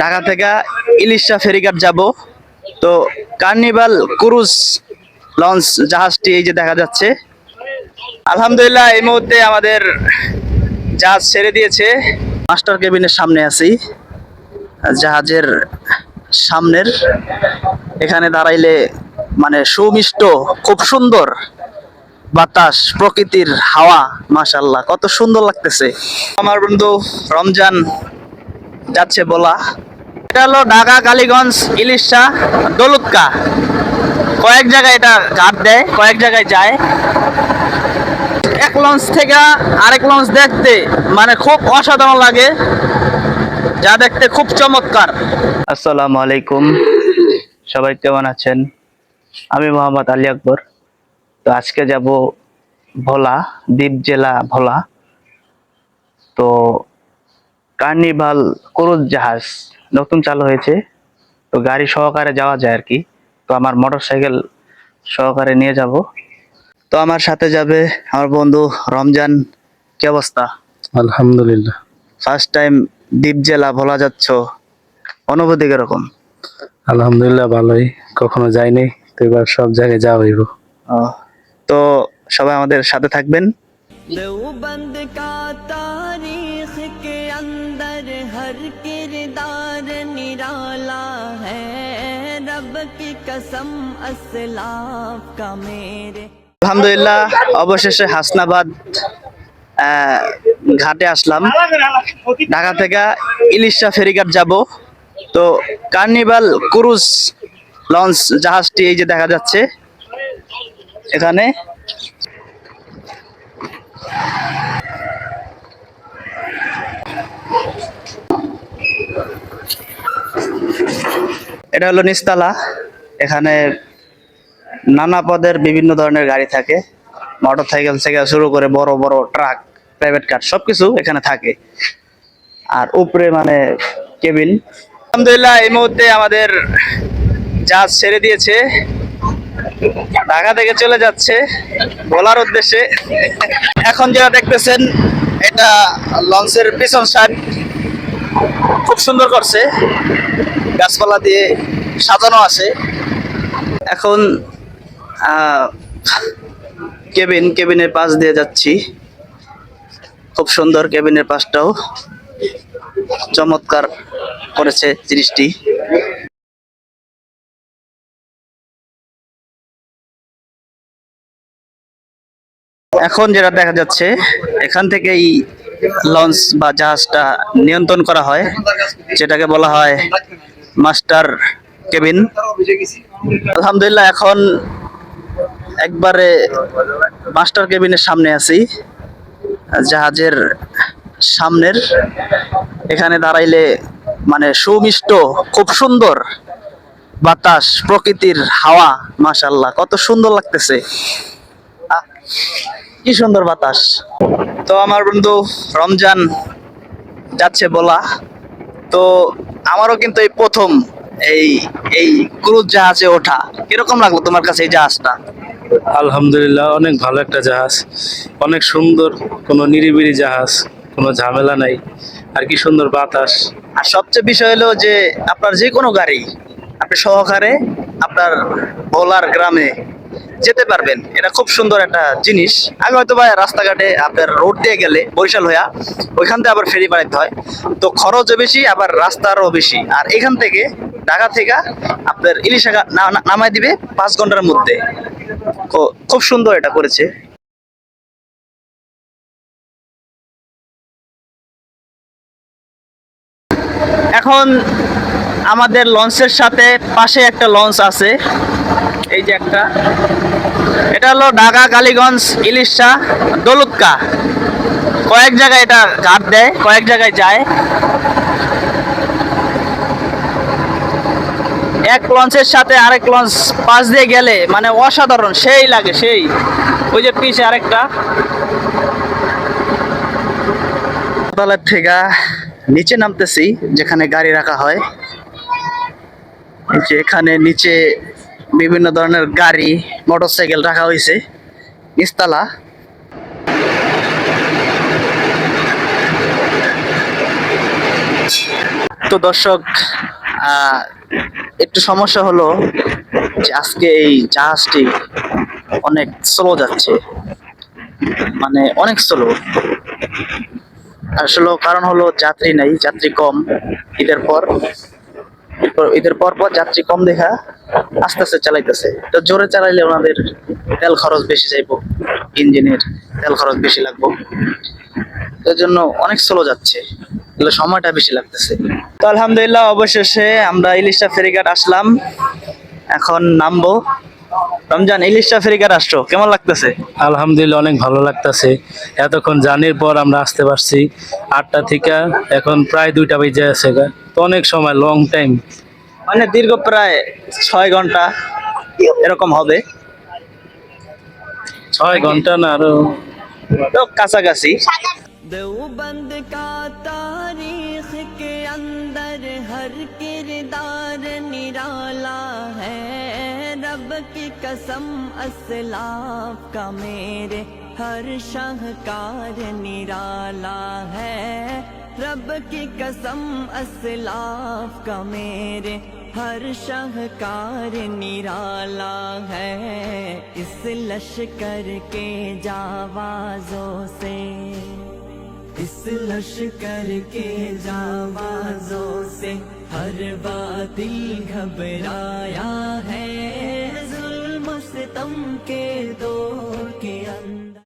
ঢাকা থেকে ইলিশা ফেরিঘাট যাব। তো কার্নিভাল ক্রুজ লঞ্চ জাহাজটি এই যে দেখা যাচ্ছে। আলহামদুলিল্লাহ, এই মুহূর্তে আমাদের জাহাজ ছেড়ে দিয়েছে। মাস্টার কেবিনের সামনে আছি। জাহাজের সামনের এখানে দাঁড়াইলে মানে সুমিষ্ট, খুব সুন্দর বাতাস, প্রকৃতির হাওয়া মাশাল্লাহ কত সুন্দর লাগতেছে। আমার বন্ধু রমজান যাচ্ছে বলা। এটা হলো ঢাকা, কালীগঞ্জ, ইলিশা, দৌলতকা। কয়েক জায়গায় এটা ঘাট দেয়, কয়েক জায়গায় যায়। এক লঞ্চ থেকে আরেক লঞ্চ দেখতে মানে খুব অসাধারণ লাগে, যা দেখতে খুব চমৎকার। আসসালামু আলাইকুম। সবাই কেমন আছেন? আমি মোহাম্মদ আলী আকবর। তো আজকে যাব ভোলা, দ্বীপ জেলা ভোলা। তো কার্নিভাল ক্রোজ জাহাজ নতুন চালু হয়েছে। তো গাড়ি সহকারে যাওয়া যায় আর কি। তো আমার মোটর সাইকেল সহকারে নিয়ে যাব। তো আমার সাথে যাবে আমার বন্ধু রমজান। কি অবস্থা? আলহামদুলিল্লাহ। ফার্স্ট টাইম দ্বীপ জেলা ভোলা যাচ্ছ। অনুভূতি কীরকম? আলহামদুলিল্লাহ ভালোই। কখনো যাইনি তো এবার সব জায়গায় যাওয়া হইব। তো সবাই আমাদের সাথে থাকবেন। দেওবন্দ কা अंदर हर किरदार निराला है रब की कसम असलाफ का मेरे আলহামদুলিল্লাহ অবশেষে হাসনাবাদ আহ, ঘাটে আসলাম ঢাকা থেকে ইলিশা ফেরিঘাট যাব তো কার্নিভাল ক্রুজ লঞ্চ জাহাজটি এই যে দেখা যাচ্ছে এখানে এটা হলো নিস্তালা এখানে নানা পদের বিভিন্ন ধরনের গাড়ি থাকে। মোটর সাইকেল থেকে শুরু করে বড় বড় ট্রাক, প্রাইভেট কার সবকিছু এখানে থাকে। আর উপরে মানে কেবিন। আলহামদুলিল্লাহ, এই মুহূর্তে আমাদের জাহাজ ছেড়ে দিয়েছে। ঢাকা থেকে চলে যাচ্ছে বলার উদ্দেশ্যে। এখন যেটা দেখতেছেন, এটা লঞ্চের পিছন সাইড খুব সুন্দর করছে। গাছপালা দিয়ে সাজানো আছে। এখন কেবিন, কেবিনের পাশ দিয়ে যাচ্ছি। খুব সুন্দর কেবিনের পাশটাও চমৎকার করেছে জিনিসটি। এখন যেটা দেখা যাচ্ছে, এখান থেকেই লঞ্চ বা জাহাজটা নিয়ন্ত্রণ করা হয়, যেটাকে বলা হয় মাস্টার কেবিন। আলহামদুলিল্লাহ, এখন একবারে মাস্টার কেবিনের সামনে আছি, জাহাজের সামনের। এখানে দাঁড়াইলে মানে সুমিষ্ট, খুব সুন্দর বাতাস, প্রকৃতির হাওয়া মাশাল্লাহ কত সুন্দর লাগতেছে। কি সুন্দর বাতাস। তো আমার বন্ধু রমজান যাচ্ছে বলা। তো আমারও কিন্তু এই প্রথম এই এই ক্রুজ জাহাজে ওঠা। কীরকম লাগল তোমার কাছে এই জাহাজটা? আলহামদুলিল্লাহ অনেক ভালো একটা জাহাজ। অনেক সুন্দর কোনো নিরিবিলি জাহাজ কোনো ঝামেলা নাই। আর কি সুন্দর বাতাস। আর সবচেয়ে বিষয় হলো যে আপনার যে কোনো গাড়ি আপনি সহকারে আপনার ভোলার গ্রামে যেতে পারবেন। এটা খুব সুন্দর একটা জিনিস। আগে হয়তো ভাই রাস্তাঘাটে আপনার রোড দিয়ে গেলে বরিশাল হইয়া ওইখান থেকে আবার ফেরি বাড়াইতে হয়। তো খরচও বেশি, আবার রাস্তারও বেশি। আর এখান থেকে ঢাকা থেকে আপনার ইলিশা নামায় দিবে পাঁচ ঘণ্টার মধ্যে। খুব সুন্দর এটা করেছে। এখন আমাদের লঞ্চের সাথে পাশে একটা লঞ্চ আছে। এই যে একটা। এটা হলো ঢাকা, কালীগঞ্জ, ইলিশা, দৌলতকা। কয়েক জায়গায় এটা ঘাট দেয়, কয়েক জায়গায় যায়। এক লঞ্চের সাথে আরেক লঞ্চ পাশ দিয়ে গেলে মানে অসাধারণ, সেই লাগে, সেই। ওই যে পিছে আরেকটা। তলার থেকে নিচে নামতেছি, যেখানে গাড়ি রাখা হয়। যে এখানে নিচে বিভিন্ন ধরনের গাড়ি, মোটরসাইকেল রাখা হয়েছে নিস্তালা তো দর্শক একটু সমস্যা হলো যে আজকে এই জাহাজটি অনেক স্লো যাচ্ছে। মানে অনেক স্লো আসলে কারণ হলো যাত্রী নাই, যাত্রী কম ঈদের পর। ঈদের পর পর যাত্রী কম দেখা আস্তে আস্তে চালাইতেছে। তো জোরে চালাইলে ওনাদের তেল খরচ বেশি যাইব, ইঞ্জিনের তেল খরচ বেশি লাগবো। এর জন্য অনেক স্লো যাচ্ছে, এগুলো সময়টা বেশি লাগতেছে। তো আলহামদুলিল্লাহ, অবশেষে আমরা ইলিশা ফেরিঘাট আসলাম। এখন নামবো। রমজান ইলিশা ফেরিঘাট আসছো কেমন লাগতেছে আলহামদুলিল্লাহ অনেক ভালো লাগতাছে এতক্ষণ জার্নির পর আমরা আসতে পারছি আটটা থেকে এখন প্রায় দুইটা বেজে আছে গা। তো অনেক সময় লং টাইম মানে দীর্ঘ প্রায় ছয় ঘন্টা এরকম হবে ছয় ঘন্টা না আরো তো কাছাকাছি देवबंद का तारीख के अंदर हर किरदार निराला है रब की कसम, असलाफ का मेरे हर शाहकार निराला है। रब की कसम, असलाफ का मेरे हर शाहकार निराला है। इस लश्कर के जावाजों से, इस लश्कर के जावाजों से हर बातिल घबराया है। सितम के दौर के अंदर